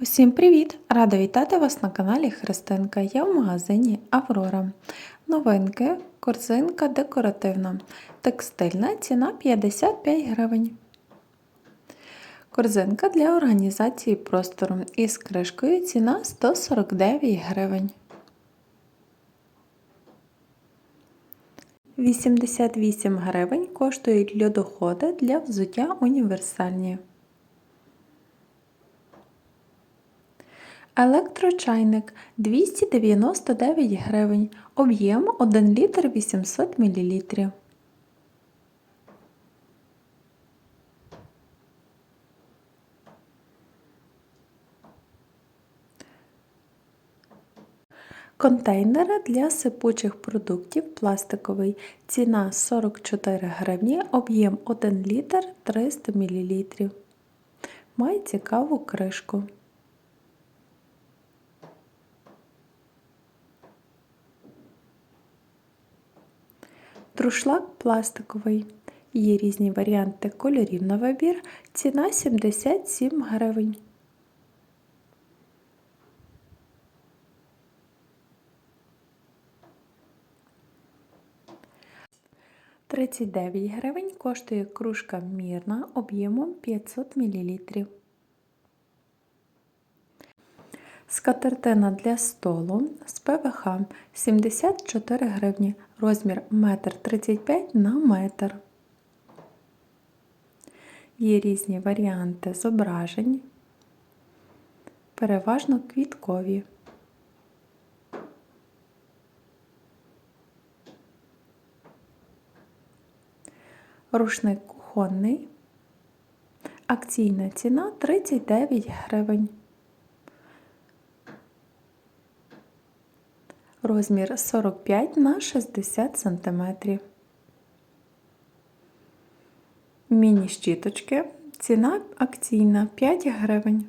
Усім привіт! Рада вітати вас на каналі Христинка. Я в магазині Аврора. Новинки, корзинка декоративна. Текстильна ціна 55 гривень. Корзинка для організації простору із кришкою ціна 149 гривень. 88 гривень коштують льодоходи для взуття універсальні. Електрочайник 299 гривень, об'єм 1 літр 800 мл. Контейнери для сипучих продуктів пластиковий. Ціна 44 гривні, об'єм 1 літр 300 мл. Має цікаву кришку. Друшлак пластиковий. Є різні варіанти кольорів на вибір. Ціна 77 гривень. Тридцять гривень коштує кружка мірна об'ємом 500 мл. Скатертина для столу з ПВХ 74 гривні, розмір 1,35 м на метр. Є різні варіанти зображень, переважно квіткові. Рушник кухонний. Акційна ціна 39 гривень. Розмір 45 на 60 см. Міні-щіточки. Ціна акційна 5 гривень.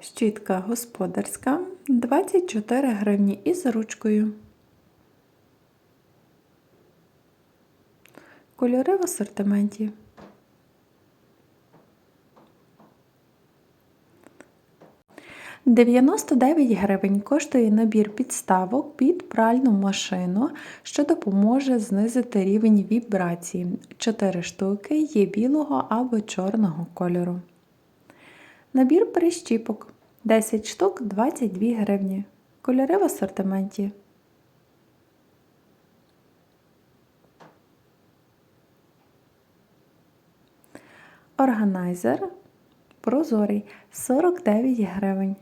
Щітка господарська 24 гривні із ручкою. Кольори в асортименті. 99 гривень коштує набір підставок під пральну машину, що допоможе знизити рівень вібрації. 4 штуки є білого або чорного кольору. Набір прищіпок 10 штук 22 гривні. Кольори в асортименті. Органайзер прозорий 49 гривень.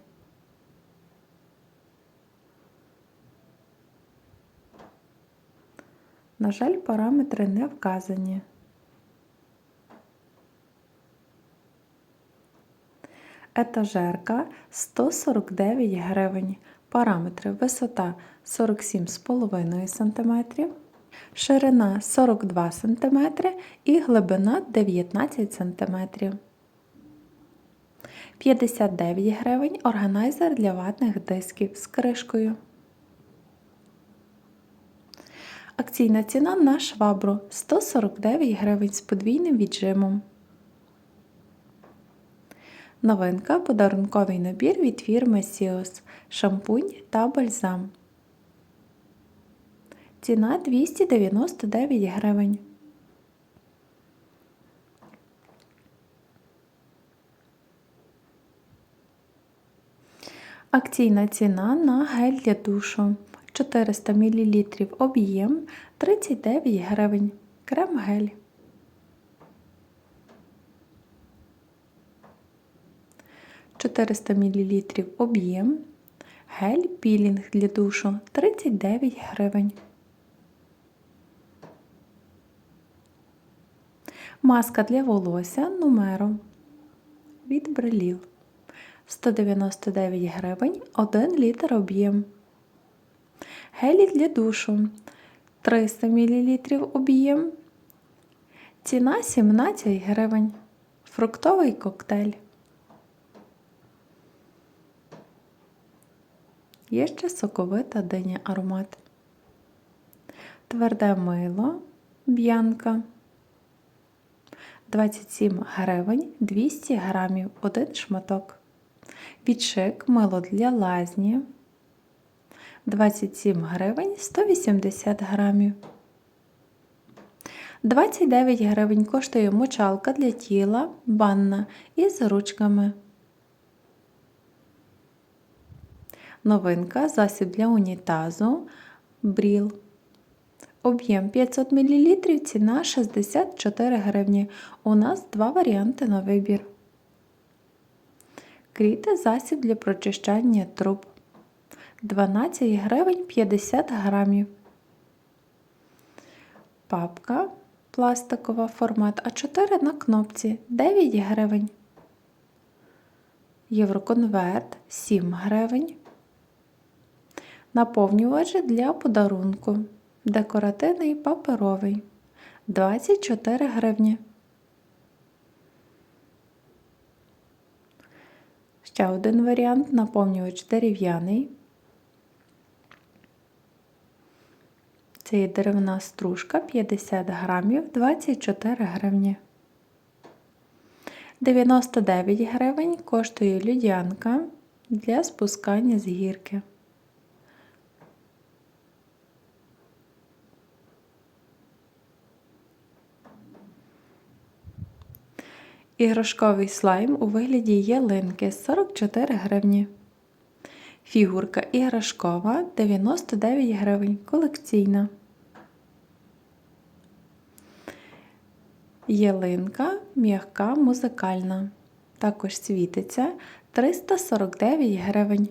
На жаль, параметри не вказані. Етажерка 149 гривень. Параметри висота 47,5 см, ширина 42 см і глибина 19 см. 59 гривень органайзер для ватних дисків з кришкою. Акційна ціна на швабру 149 гривень з подвійним віджимом. Новинка подарунковий набір від фірми Сіос. Шампунь та бальзам. Ціна 299 гривень. Акційна ціна на гель для душу 400 мл об'єм 39 гривень. Крем-гель. Чотириста мл об'єм. Гель пілінг для душу 39 гривень. Маска для волосся номером від бреліл 199 гривень 1 літр об'єм. Гелі для душу 300 мл об'єм. Ціна 17 гривень. Фруктовий коктейль. Є ще соковита диня аромат. Тверде мило, б'янка. 27 гривень 200 грамів, один шматок. Відшик мило для лазні 27 гривень 180 грамів. 29 гривень коштує мочалка для тіла, банна із ручками. Новинка засіб для унітазу Бріл. Об'єм 500 мл, ціна 64 гривні. У нас два варіанти на вибір. Кріти засіб для прочищання труб. 12 гривень 50 грамів. Папка пластикова формат А4 на кнопці 9 гривень. Євроконверт 7 гривень. Наповнювач для подарунку. Декоративний паперовий 24 гривні. Ще один варіант наповнювач дерев'яний. Є деревна стружка 50 грамів 24 гривні. 99 гривень коштує людянка для спускання з гірки. Іграшковий слайм у вигляді ялинки 44 гривні. Фігурка іграшкова 99 гривень. Колекційна. Ялинка м'яка музикальна. Також світиться 349 гривень.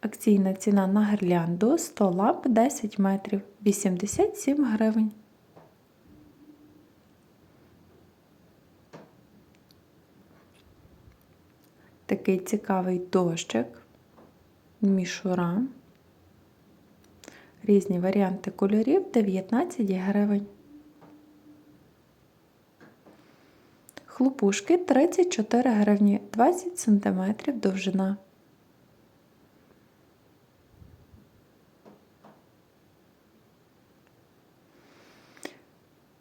Акційна ціна на гірлянду 100 ламп 10 метрів 87 гривень. Такий цікавий дощик, мішура. Різні варіанти кольорів 19 гривень. Хлопушки 34 гривні, 20 см довжина.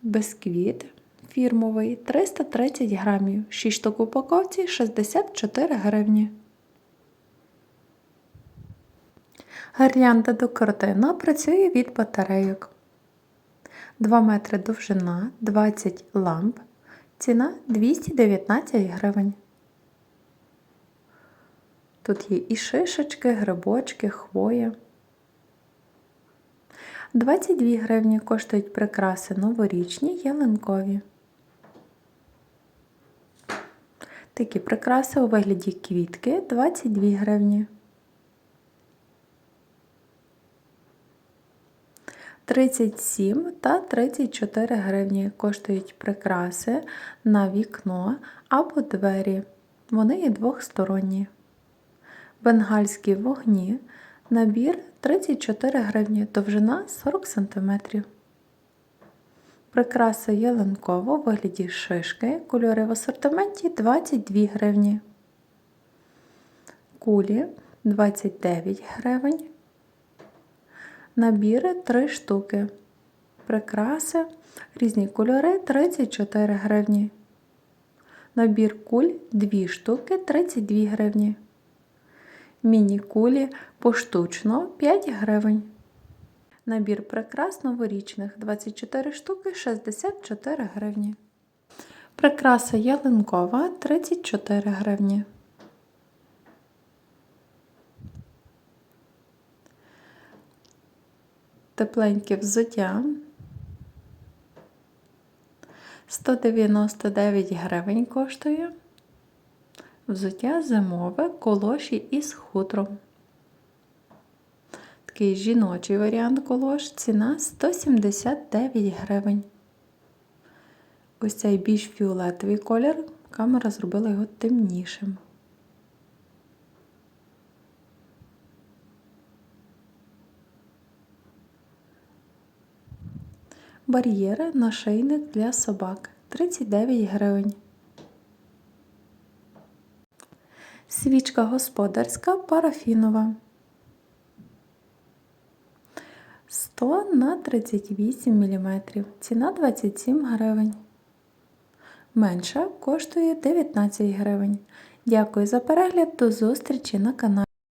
Бисквіт фірмовий 330 грамів, 6 штук в упаковці 64 гривні. Гірлянда декоративна працює від батарейок. 2 метри довжина, 20 ламп. Ціна 219 гривень. Тут є і шишечки, грибочки, хвоя. 22 гривні коштують прикраси новорічні ялинкові. Такі прикраси у вигляді квітки 22 гривні. 37 та 34 гривні коштують прикраси на вікно або двері. Вони є двохсторонні. Бенгальські вогні. Набір 34 гривні, довжина 40 см. Прикраса ялинкова у вигляді шишки. Кольори в асортименті 22 гривні. Кулі 29 гривень. Набіри 3 штуки. Прикраси різні кольори 34 гривні. Набір куль 2 штуки 32 гривні. Міні-кулі поштучно 5 гривень. Набір прикрас новорічних 24 штуки 64 гривні. Прикраса ялинкова 34 гривні. Тепленьке взуття 199 гривень коштує. Взуття зимове колоші із хутром. Такий жіночий варіант колош, ціна 179 гривень. Ось цей більш фіолетовий колір, камера зробила його темнішим. Бар'єри нашийник для собак 39 гривень. Свічка господарська парафінова. 100 на 38 мм. Ціна 27 гривень. Менша коштує 19 гривень. Дякую за перегляд, до зустрічі на каналі.